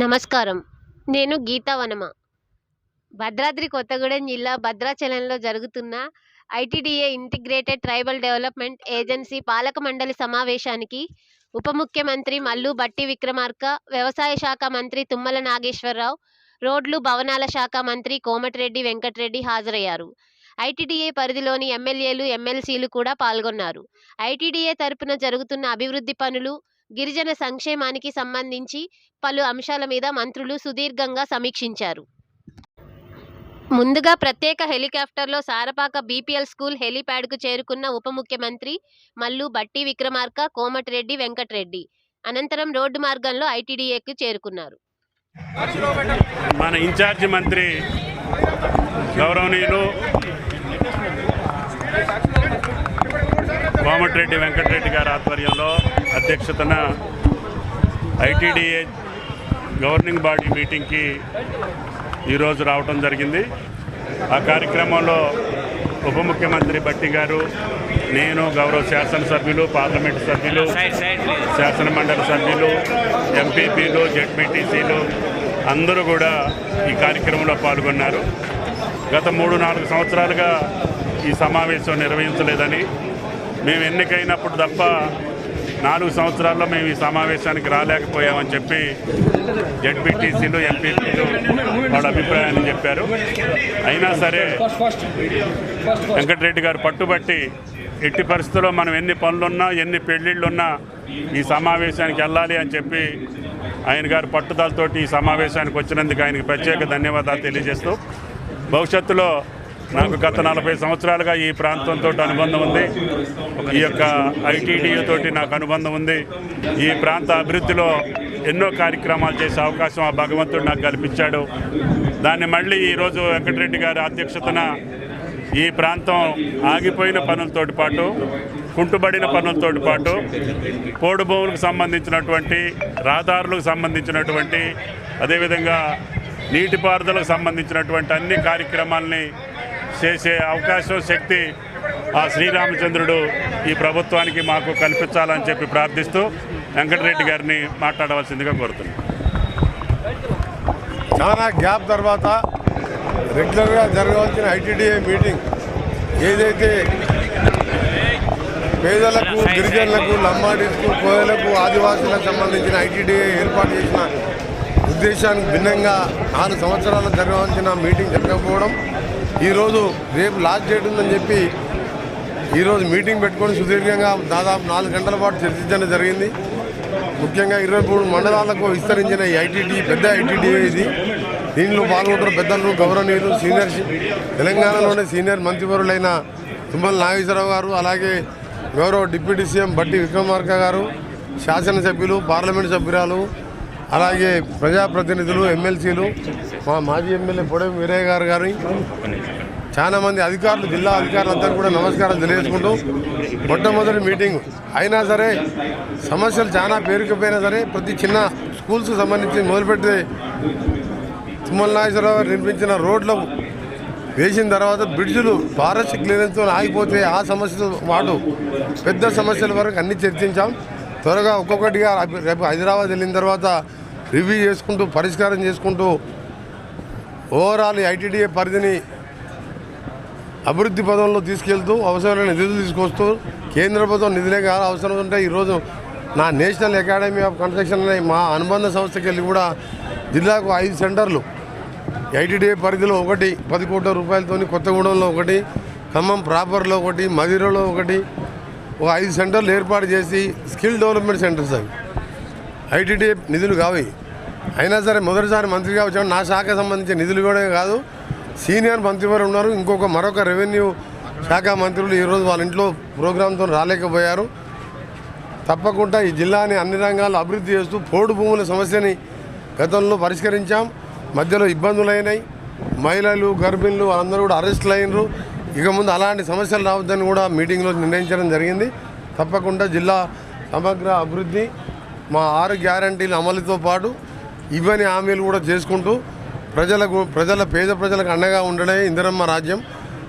నమస్కారం. నేను గీతా వనమ. భద్రాద్రి కొత్తగూడెం జిల్లా భద్రాచలంలో జరుగుతున్న ITDA integrated tribal development agency పాలక మండలి సమావేశానికి ఉప ముఖ్యమంత్రి మల్లు బట్టి విక్రమార్క వ్యవసాయ శాఖ మంత్రి తుమ్మల నాగేశ్వరరావు రోడ్లు భవనాల శాఖ మంత్రి కోమటిరెడ్డి వెంకటరెడ్డి హాజరయ్యారు. ఐటీడీఏ పరిధిలోని ఎమ్మెల్యేలు ఎమ్మెల్సీలు కూడా పాల్గొన్నారు. ఐటీడీఏ తరపున జరుగుతున్న అభివృద్ధి పనులు గిరిజన సంక్షేమానికి సంబంధించి పలు అంశాల మీద మంత్రులు సుదీర్ఘంగా సమీక్షించారు. ముందుగా ప్రత్యేక హెలికాప్టర్లో సారపాక బీపీఎల్ స్కూల్ హెలీప్యాడ్కు చేరుకున్న ఉప ముఖ్యమంత్రి మల్లు బట్టి విక్రమార్క కోమటిరెడ్డి వెంకటరెడ్డి. అనంతరం రోడ్డు మార్గంలో ఐటీడీఏకు చేరుకున్నారు. మన ఇన్ఛార్జి మంత్రి గౌరవనీయులు కోమటిరెడ్డి వెంకటరెడ్డి గారి ఆధ్వర్యంలో అధ్యక్షతన ఐటీడీఏ గవర్నింగ్ బాడీ మీటింగ్కి ఈరోజు రావటం జరిగింది. ఆ కార్యక్రమంలో ఉప ముఖ్యమంత్రి భట్టి గారు నేను గౌరవ శాసనసభ్యులు పార్లమెంటు సభ్యులు శాసన మండలి సభ్యులు ఎంపీపీలు జెడ్పీటీసీలు అందరూ కూడా ఈ కార్యక్రమంలో పాల్గొన్నారు. గత మూడు నాలుగు సంవత్సరాలుగా ఈ సమావేశం నిర్వహించలేదని మేము ఎన్నికైనప్పుడు తప్ప నాలుగు సంవత్సరాల్లో మేము ఈ సమావేశానికి రాలేకపోయామని చెప్పి జడ్పీటీసీలు ఎంపీపీలు వాళ్ళ అభిప్రాయాన్ని చెప్పారు. అయినా సరే వెంకటరెడ్డి గారు పట్టుబట్టి ఎట్టి పరిస్థితుల్లో మనం ఎన్ని పనులున్నా ఎన్ని పెళ్ళిళ్ళున్నా ఈ సమావేశానికి వెళ్ళాలి అని చెప్పి ఆయన గారు పట్టుదలతోటి ఈ సమావేశానికి వచ్చినందుకు ఆయనకి ప్రత్యేక ధన్యవాదాలు తెలియజేస్తూ భవిష్యత్తులో నాకు గత నలభై సంవత్సరాలుగా ఈ ప్రాంతంతో అనుబంధం ఉంది. ఈ యొక్క ఐటీడీతోటి నాకు అనుబంధం ఉంది. ఈ ప్రాంత అభివృద్ధిలో ఎన్నో కార్యక్రమాలు చేసే అవకాశం ఆ భగవంతుడు నాకు కల్పించాడు. దాన్ని మళ్ళీ ఈరోజు వెంకటరెడ్డి గారి అధ్యక్షతన ఈ ప్రాంతం ఆగిపోయిన పనులతోటి పాటు కుంటుబడిన పనులతోటి పాటు పోడు భూములకు సంబంధించినటువంటి రహదారులకు సంబంధించినటువంటి అదేవిధంగా నీటిపారుదలకు సంబంధించినటువంటి అన్ని కార్యక్రమాల్ని చేసే అవకాశం శక్తి ఆ శ్రీరామచంద్రుడు ఈ ప్రభుత్వానికి మాకు కల్పించాలని చెప్పి ప్రార్థిస్తూ వెంకటరెడ్డి గారిని మాట్లాడవలసిందిగా కోరుతున్నాను చాలా గ్యాప్ తర్వాత రెగ్యులర్గా జరగవలసిన ఐటీడీఏ మీటింగ్ ఏదైతే పేదలకు గిరిజనులకు లంబాడీస్కు కోయలకు ఆదివాసులకు సంబంధించిన ఐటీడీఏ ఏర్పాటు చేసిన ఉద్దేశానికి భిన్నంగా ఆరు సంవత్సరాలు జరగవలసిన మీటింగ్ జరగకపోవడం ఈరోజు రేపు లాస్ట్ డేట్ ఉందని చెప్పి ఈరోజు మీటింగ్ పెట్టుకొని సుదీర్ఘంగా దాదాపు నాలుగు గంటల పాటు చర్చించడం జరిగింది. ముఖ్యంగా ఇరవై మూడు మండలాలకు విస్తరించిన ఈ పెద్ద ఐటీటీ ఇది. దీనిలో పాల్గొంటున్న పెద్దలు గౌరవనీయులు సీనియర్ తెలంగాణలోనే సీనియర్ మంత్రివరులైన తుమ్మల నాగేశ్వరరావు గారు అలాగే గౌరవ డిప్యూటీ సీఎం బట్టి విక్రమార్క గారు శాసనసభ్యులు పార్లమెంట్ సభ్యురాలు అలాగే ప్రజాప్రతినిధులు ఎమ్మెల్సీలు మా మాజీ ఎమ్మెల్యే పొడవి వీరయ్య గారు గారి చాలా మంది అధికారులు జిల్లా అధికారులందరూ కూడా నమస్కారం తెలియజేసుకుంటూ మొట్టమొదటి మీటింగ్ అయినా సరే సమస్యలు చాలా పేరుకుపోయినా సరే ప్రతి చిన్న స్కూల్స్కి సంబంధించి మొదలుపెట్టి తుమ్మల నాగేశ్వరరావు గారు నిర్మించిన రోడ్లు వేసిన తర్వాత బ్రిడ్జులు ఫారెస్ట్ క్లియరెన్స్తో ఆగిపోతే ఆ సమస్యతో పాటు పెద్ద సమస్యల వరకు అన్ని చర్చించాం. త్వరగా ఒక్కొక్కటిగా రేపు- రేపు హైదరాబాద్ వెళ్ళిన తర్వాత రివ్యూ చేసుకుంటూ పరిష్కారం చేసుకుంటూ ఓవరాల్ ఐటీడీఏ పరిధిని అభివృద్ధి పదంలో తీసుకెళ్తూ అవసరమైన నిధులు తీసుకొస్తూ కేంద్ర ప్రభుత్వం నిధులే కాదు అవసరం ఉంటే ఈరోజు నా నేషనల్ అకాడమీ ఆఫ్ కన్స్ట్రక్షన్ అనే మా అనుబంధ సంస్థకి వెళ్ళి కూడా జిల్లాకు ఐదు సెంటర్లు ఐటీడీఏ పరిధిలో ఒకటి పది కోట్ల రూపాయలతో కొత్తగూడెంలో ఒకటి ఖమ్మం ప్రాపర్లో ఒకటి మదిరలో ఒకటి ఒక ఐదు సెంటర్లు ఏర్పాటు చేసి స్కిల్ డెవలప్మెంట్ సెంటర్స్ అవి. ఐటీడీఏ నిధులు కావి అయినా సరే మొదటిసారి మంత్రిగా వచ్చాను నా శాఖ సంబంధించిన నిధులు కూడా కాదు. సీనియర్ మంత్రివారు ఉన్నారు? ఇంకొక మరొక రెవెన్యూ శాఖ మంత్రులు ఈరోజు వాళ్ళ ఇంట్లో ప్రోగ్రాంతో రాలేకపోయారు. తప్పకుండా ఈ జిల్లాని అన్ని రంగాల్లో అభివృద్ధి చేస్తూ పోడు భూముల సమస్యని గతంలో పరిష్కరించాం. మధ్యలో ఇబ్బందులు అయినాయి. మహిళలు గర్భిణులు వాళ్ళందరూ కూడా అరెస్టులు అయినరు. ఇక ముందు అలాంటి సమస్యలు రావద్దని కూడా మీటింగ్లో నిర్ణయించడం జరిగింది. తప్పకుండా జిల్లా సమగ్ర అభివృద్ధి మా ఆరు గ్యారంటీల అమలుతో పాటు ఇవన్నీ హామీలు కూడా చేసుకుంటూ ప్రజలకు ప్రజల పేద ప్రజలకు అండగా ఉండడమే ఇందిరమ్మ రాజ్యం.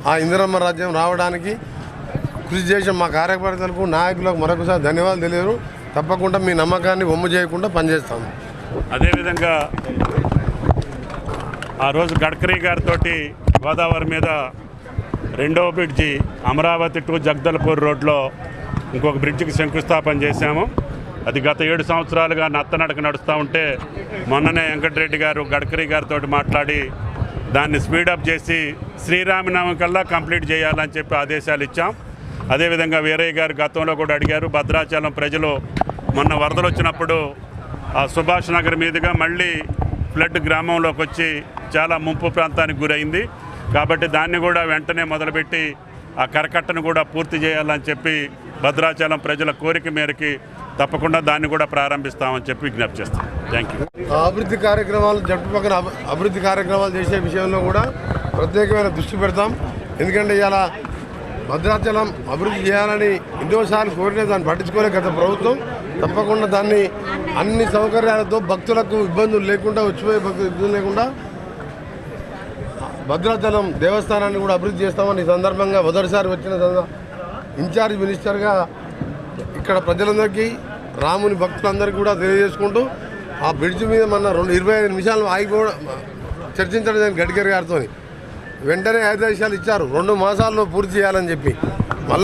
ఆ ఇందిరమ్మ రాజ్యం రావడానికి కృషి చేసిన మా కార్యకర్తలకు నాయకులకు మరొకసారి ధన్యవాదాలు తెలియరు తప్పకుండా మీ నమ్మకాన్ని బొమ్మ చేయకుండా పనిచేస్తాము. అదేవిధంగా ఆ రోజు గడ్కరీ గారితో గోదావరి మీద రెండవ బ్రిడ్జి అమరావతి టు జగదల్పూర్ రోడ్లో ఇంకొక బ్రిడ్జికి శంకుస్థాపన చేశాము. అది గత ఏడు సంవత్సరాలుగా నత్తనడక నడుస్తూ ఉంటే మొన్ననే వెంకటరెడ్డి గారు గడ్కరీ గారితో మాట్లాడి దాన్ని స్పీడప్ చేసి శ్రీరామనామం కల్లా కంప్లీట్ చేయాలని చెప్పి ఆదేశాలు ఇచ్చాం. అదేవిధంగా వీరయ్య గారు గతంలో కూడా అడిగారు భద్రాచలం ప్రజలు మొన్న వరదలు వచ్చినప్పుడు ఆ సుభాష్ నగర్ మీదుగా మళ్ళీ ఫ్లడ్ గ్రామంలోకి వచ్చి చాలా ముంపు ప్రాంతానికి గురైంది. కాబట్టి దాన్ని కూడా వెంటనే మొదలుపెట్టి ఆ కరకట్టను కూడా పూర్తి చేయాలని చెప్పి భద్రాచలం ప్రజల కోరిక మేరకి తప్పకుండా దాన్ని కూడా ప్రారంభిస్తామని చెప్పి విజ్ఞప్తి చేస్తాం. థ్యాంక్ యూ అభివృద్ధి కార్యక్రమాలు జట్టు పక్కన అభివృద్ధి కార్యక్రమాలు చేసే విషయంలో కూడా ప్రత్యేకమైన దృష్టి పెడతాం. ఎందుకంటే ఇలా భద్రాచలం అభివృద్ధి చేయాలని ఎన్నోసార్లు కోరిన దాన్ని పట్టించుకోలే గత ప్రభుత్వం. తప్పకుండా దాన్ని అన్ని సౌకర్యాలతో భక్తులకు ఇబ్బందులు లేకుండా వచ్చిపోయే భక్తులు ఇబ్బందులు లేకుండా భద్రాచలం దేవస్థానాన్ని కూడా అభివృద్ధి చేస్తామని ఈ సందర్భంగా మొదటిసారి వచ్చిన ఇన్ఛార్జ్ మినిస్టర్గా ఇక్కడ ప్రజలందరికీ రాముని భక్తులందరికీ కూడా తెలియజేసుకుంటూ ఆ బ్రిడ్జ్ మీద మన రెండు ఇరవై ఐదు నిమిషాలు ఆగిపోవడం చర్చించడం జరిగింది గడ్కరీ గారితో వెంటనే ఆదేశాలు ఇచ్చారు. రెండు మాసాల్లో పూర్తి చేయాలని చెప్పి.